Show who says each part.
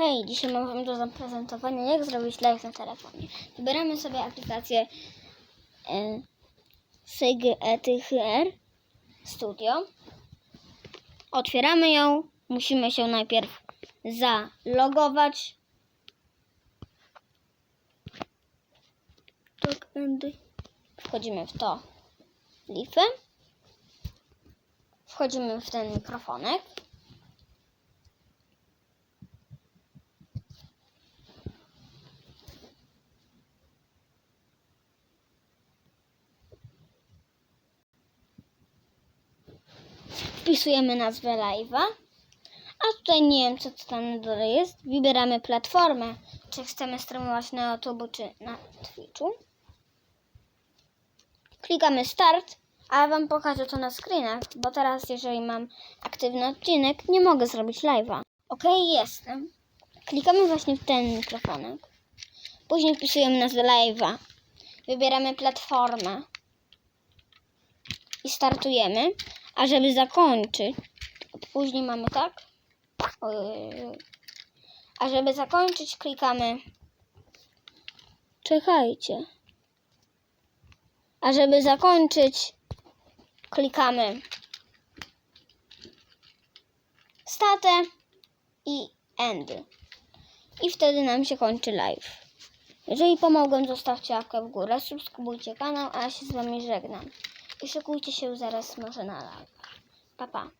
Speaker 1: Hej, dzisiaj mam Wam do zaprezentowania, jak zrobić live na telefonie. Wybieramy sobie aplikację e, SIG ETHR Studio. Otwieramy ją. Musimy się najpierw zalogować. Tak. Wchodzimy w to lifę. Wchodzimy w ten mikrofonek. Wpisujemy nazwę live'a. A tutaj nie wiem, co tam na dole jest. Wybieramy platformę, czy chcemy streamować na YouTube, czy na Twitchu. Klikamy start, a ja Wam pokażę to na screenach, bo teraz, jeżeli mam aktywny odcinek, nie mogę zrobić live'a. Ok, jestem. Klikamy właśnie w ten mikrofonek. Później wpisujemy nazwę live'a. Wybieramy platformę i startujemy. A żeby zakończyć, później mamy tak. Ojej. A żeby zakończyć, klikamy. Czekajcie. A żeby zakończyć, klikamy statę i end. I wtedy nam się kończy live. Jeżeli pomogłem, zostawcie łapkę w górę, subskrybujcie kanał, a ja się z Wami żegnam. I szykujcie się zaraz może na live. Pa, pa.